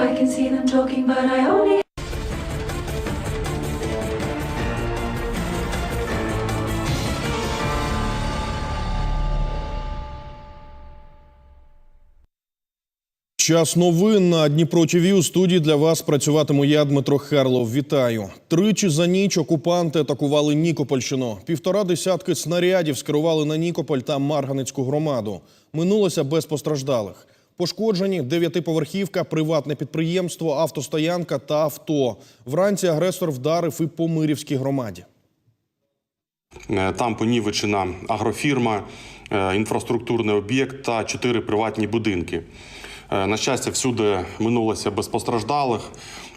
I can see them talking, but I only Час новин на Дніпро ТВ. у студії для вас працюватиму я, Дмитро Херлов. Вітаю. Тричі за ніч окупанти атакували Нікопольщину. Півтора десятки снарядів скерували на Нікополь та Марганицьку громаду. Минулося без постраждалих. Пошкоджені дев'ятиповерхівка, приватне підприємство, автостоянка та авто. Вранці агресор вдарив і по Мирівській громаді. Е, Там понівечена агрофірма, е, інфраструктурний об'єкт та чотири приватні будинки. Е, На щастя, всюди минулося без постраждалих.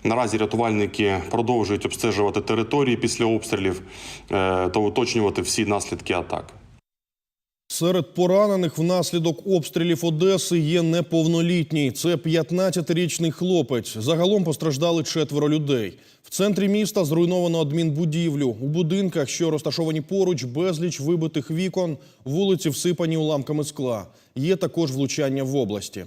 Наразі рятувальники продовжують обстежувати території після обстрілів та уточнювати всі наслідки атак. Серед поранених внаслідок обстрілів Одеси є неповнолітній. Це 15-річний хлопець. Загалом постраждали четверо людей. В центрі міста зруйновано адмінбудівлю. У будинках, що розташовані поруч, безліч вибитих вікон, вулиці всипані уламками скла. Є також влучання в області.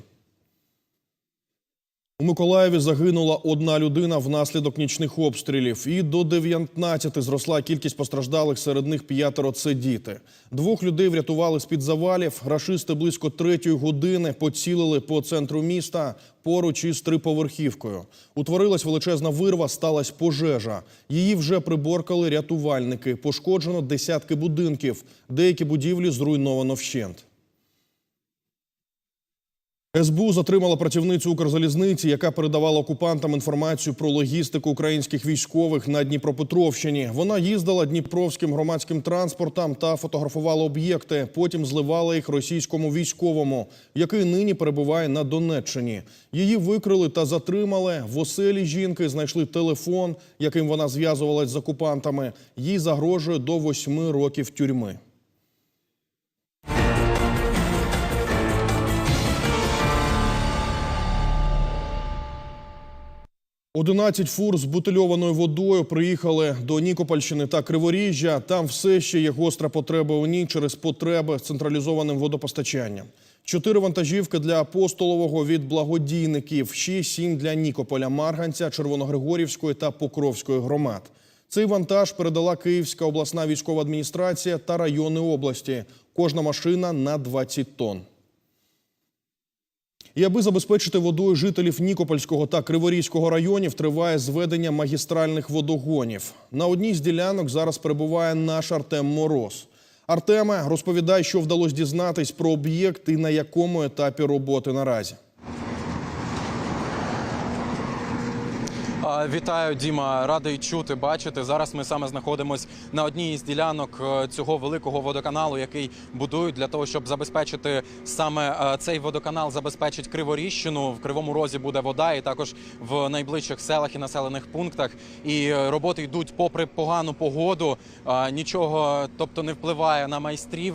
У Миколаєві загинула одна людина внаслідок нічних обстрілів. І до 19 зросла кількість постраждалих, серед них п'ятеро – це діти. Двох людей врятували з-під завалів. Рашисти близько третьої години поцілили по центру міста поруч із триповерхівкою. Утворилась величезна вирва, сталася пожежа. Її вже приборкали рятувальники. Пошкоджено десятки будинків. Деякі будівлі зруйновано вщент. СБУ затримала працівницю Укрзалізниці, яка передавала окупантам інформацію про логістику українських військових на Дніпропетровщині. Вона їздила дніпровським громадським транспортом та фотографувала об'єкти. Потім зливала їх російському військовому, який нині перебуває на Донеччині. Її викрили та затримали. В оселі жінки знайшли телефон, яким вона зв'язувалась з окупантами. Їй загрожує до восьми років тюрми. Одинадцять фур з бутильованою водою приїхали до Нікопольщини та Криворіжжя. Там все ще є гостра потреба у ній через потреби з централізованим водопостачанням. Чотири вантажівки для апостолового від благодійників, ще сім для Нікополя, Марганця, Червоногригорівської та Покровської громад. Цей вантаж передала Київська обласна військова адміністрація та райони області. Кожна машина на 20 тонн. І аби забезпечити водою жителів Нікопольського та Криворізького районів, триває зведення магістральних водогонів. На одній з ділянок зараз перебуває наш Артем Мороз. Артеме, розповідай, що вдалося дізнатись про об'єкт і на якому етапі роботи наразі. Вітаю, Діма. Радий чути, бачити. Зараз ми саме знаходимося на одній із ділянок е, цього великого водоканалу, який будують для того, щоб забезпечити саме е, цей водоканал, забезпечить Криворіжщину. В Кривому Розі буде вода, і також в найближчих селах і населених пунктах. І е, роботи йдуть попри погану погоду. Нічого, тобто, не впливає на майстрів.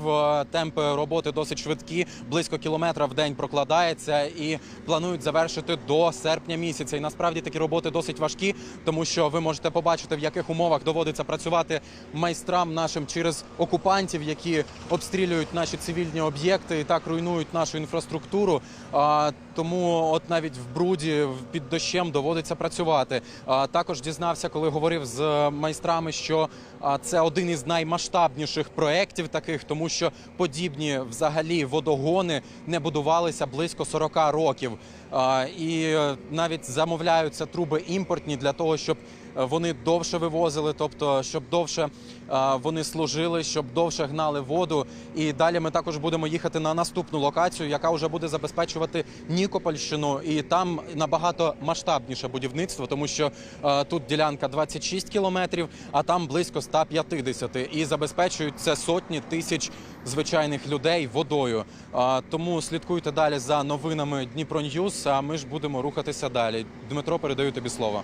Темпи роботи досить швидкі, близько кілометра в день прокладається і планують завершити до серпня місяця. І насправді такі роботи досить важкі, тому що ви можете побачити, в яких умовах доводиться працювати майстрам нашим через окупантів, які обстрілюють наші цивільні об'єкти і так руйнують нашу інфраструктуру. Тому, от навіть в бруді під дощем доводиться працювати. Також дізнався, коли говорив з майстрами, що це один із наймасштабніших проєктів таких, тому що подібні взагалі водогони не будувалися близько 40 років. І е, навіть замовляються труби імпортні для того, щоб вони довше вивозили, тобто щоб довше е, вони служили, щоб довше гнали воду. І далі ми також будемо їхати на наступну локацію, яка вже буде забезпечувати Нікопольщину, і там набагато масштабніше будівництво, тому що е, тут ділянка 26 кілометрів, а там близько 150. І забезпечують це сотні тисяч звичайних людей водою. Тому слідкуйте далі за новинами Дніпро Ньюс, А ми ж будемо рухатися далі. Дмитро, передаю тобі слово.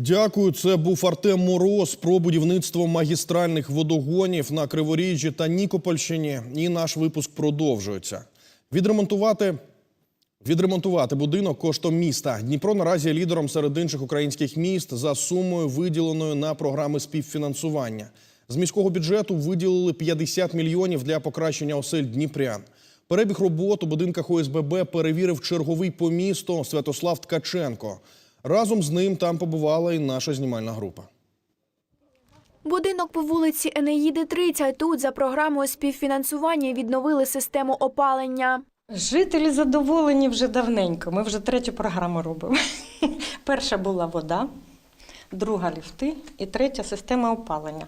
Дякую. Це був Артем Мороз про будівництво магістральних водогонів на Криворіжжі та Нікопольщині. І наш випуск продовжується. Відремонтувати. Відремонтувати будинок коштом міста. Дніпро наразі лідером серед інших українських міст за сумою, виділеною на програми співфінансування. З міського бюджету виділили 50 мільйонів для покращення осель Дніпрян. Перебіг робот у будинках ОСББ перевірив черговий по місту Святослав Ткаченко. Разом з ним там побувала і наша знімальна група. Будинок по вулиці Енеїди 30. Тут за програмою співфінансування відновили систему опалення. Жителі задоволені вже давненько. Ми вже третю програму робимо. Перша була вода, друга ліфти і третя система опалення.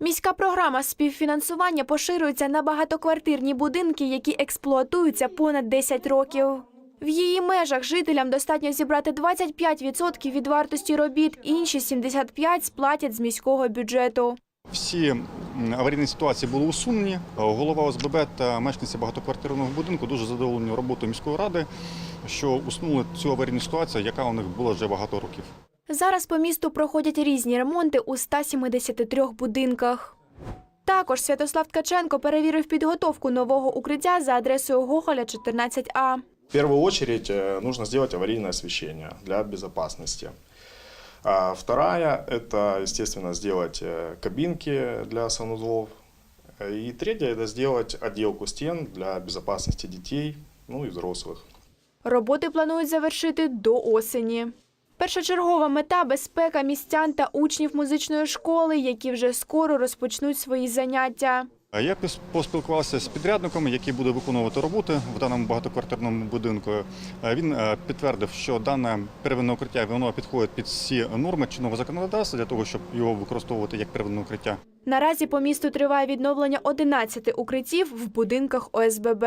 Міська програма співфінансування поширюється на багатоквартирні будинки, які експлуатуються понад 10 років. В її межах жителям достатньо зібрати 25% від вартості робіт, інші 75% сплатять з міського бюджету. Всі аварійні ситуації були усунені. Голова ОСББ та мешканці багатоквартирного будинку дуже задоволені роботою міської ради, що усунули цю аварійну ситуацію, яка у них була вже багато років. Зараз по місту проходять різні ремонти у 173 будинках. Також Святослав Ткаченко перевірив підготовку нового укриття за адресою Гоголя 14А. В первую очередь э, нужно сделать аварийное освещение для безопасности. А вторая – это, естественно, сделать э, кабинки для санузлов. И третья – это сделать отделку стен для безопасности детей, ну и взрослых. Роботи планують завершити до осені. Першочергова мета безпека містян та учнів музичної школи, які вже скоро розпочнуть свої заняття. Я пос- поспілкувався з підрядником, який буде виконувати роботи в даному багатоквартирному будинку. Е, Він е, підтвердив, що дане первинне укриття воно підходить під всі норми чинного законодавства для того, щоб його використовувати як первинне укриття. Наразі по місту триває відновлення 11 укриттів в будинках ОСББ.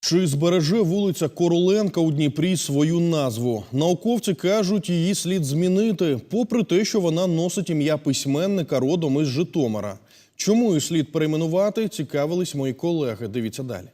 Чи збереже вулиця Короленка у Дніпрі свою назву? Науковці кажуть, її слід змінити, попри те, що вона носить ім'я письменника родом із Житомира. Чому її слід перейменувати, цікавились мої колеги. Дивіться далі.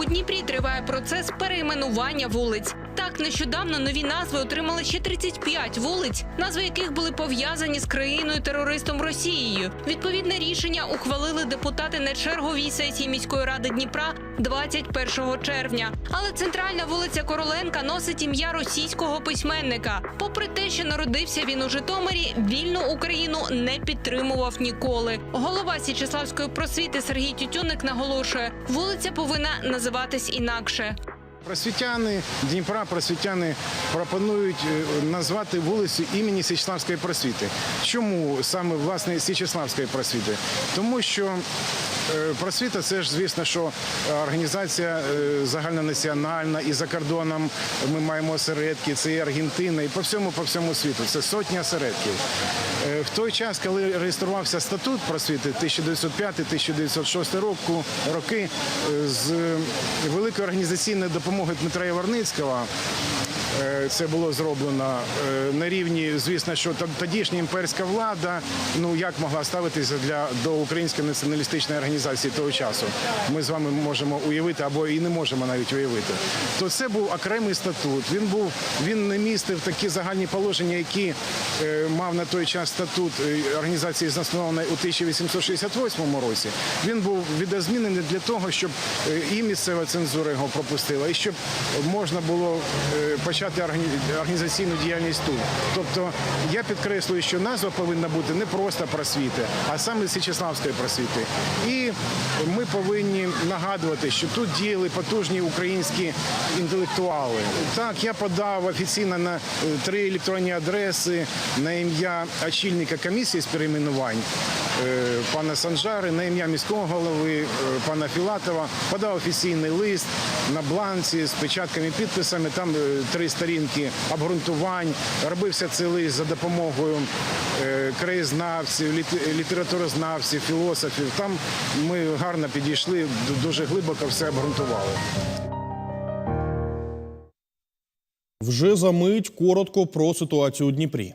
У Дніпрі триває процес перейменування вулиць. Нещодавно нові назви отримали ще 35 вулиць, назви яких були пов'язані з країною терористом Росією. Відповідне рішення ухвалили депутати на черговій сесії міської ради Дніпра 21 червня. Але центральна вулиця Короленка носить ім'я російського письменника. Попри те, що народився він у Житомирі, вільну Україну не підтримував ніколи. Голова Січеславської просвіти Сергій Тютюник наголошує, вулиця повинна називатись інакше. Просвітяни Дніпра, просвітяни пропонують е, назвати вулицю імені Січеславської просвіти. Чому саме власне Січеславської просвіти? Тому що просвіта це ж звісно, що організація е, загальнонаціональна і за кордоном ми маємо осередки. Це і Аргентина, і по всьому по всьому світу. Це сотні осередків. Е, В той час, коли реєструвався статут просвіти 1905-1906 року, роки е, з великої організаційної допомоги Дмитра Яворницького. Е, Це було зроблено е, на рівні, звісно, що тодішня імперська влада ну як могла ставитися для до української націоналістичної організації того часу. Ми з вами можемо уявити або і не можемо навіть уявити. То це був окремий статут. Він був він не містив такі загальні положення, які е, мав на той час статут організації, заснованої у 1868 році. Він був відозмінений для того, щоб і місцева цензура його пропустила, і щоб можна було е, почати організаційну діяльність тут. Тобто я підкреслюю, що назва повинна бути не просто просвіти, а саме Січеславської просвіти. І ми повинні нагадувати, що тут діяли потужні українські інтелектуали. Так, я подав офіційно на е, три електронні адреси на ім'я очільника комісії з перейменувань пана Санжари, на ім'я міського голови е, пана Філатова. Подав офіційний лист на бланці з печатками підписами. Там е, три сторінки обґрунтувань. Робився цей лист за допомогою е, краєзнавців, літературознавців, філософів. Там ми гарно підійшли, дуже глибоко все обґрунтували. Вже за мить коротко про ситуацію у Дніпрі.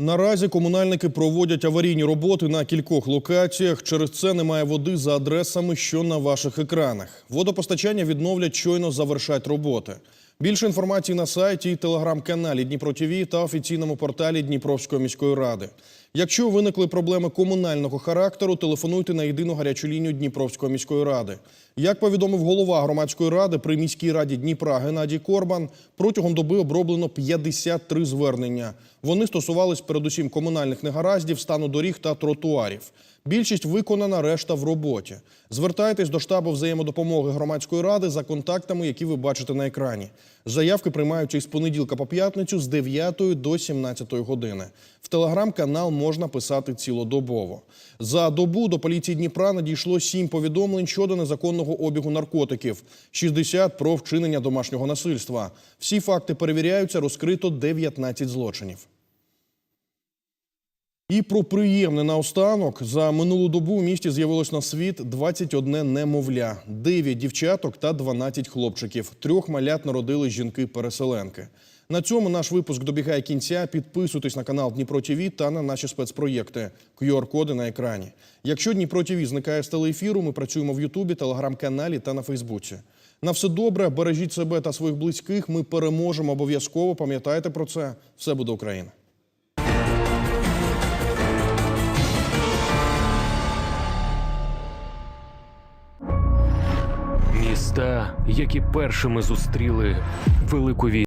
Наразі комунальники проводять аварійні роботи на кількох локаціях. Через це немає води за адресами, що на ваших екранах. Водопостачання відновлять щойно завершать роботи. Більше інформації на сайті і телеграм-каналі Дніпро ТВ та офіційному порталі Дніпровської міської ради. Якщо виникли проблеми комунального характеру, телефонуйте на єдину гарячу лінію Дніпровської міської ради. Як повідомив голова громадської ради при міській раді Дніпра Геннадій Корбан, протягом доби оброблено 53 звернення. Вони стосувались передусім комунальних негараздів, стану доріг та тротуарів. Більшість виконана, решта в роботі. Звертайтесь до штабу взаємодопомоги громадської ради за контактами, які ви бачите на екрані. Заявки приймаються із понеділка по п'ятницю з 9 до 17 години. В телеграм-канал можна писати цілодобово. За добу до поліції Дніпра надійшло 7 повідомлень щодо незаконного обігу наркотиків, 60 про вчинення домашнього насильства. Всі факти перевіряються, розкрито 19 злочинів. І про приємне наостанок. За минулу добу у місті з'явилось на світ 21 немовля, 9 дівчаток та 12 хлопчиків. Трьох малят народили жінки-переселенки. На цьому наш випуск добігає кінця. Підписуйтесь на канал Дніпро ТВ та на наші спецпроєкти. QR-коди на екрані. Якщо Дніпро ТВ зникає з телеефіру, ми працюємо в Ютубі, телеграм-каналі та на Фейсбуці. На все добре, бережіть себе та своїх близьких. Ми переможемо обов'язково. Пам'ятайте про це. Все буде Україна. Міста, які першими зустріли велику війну.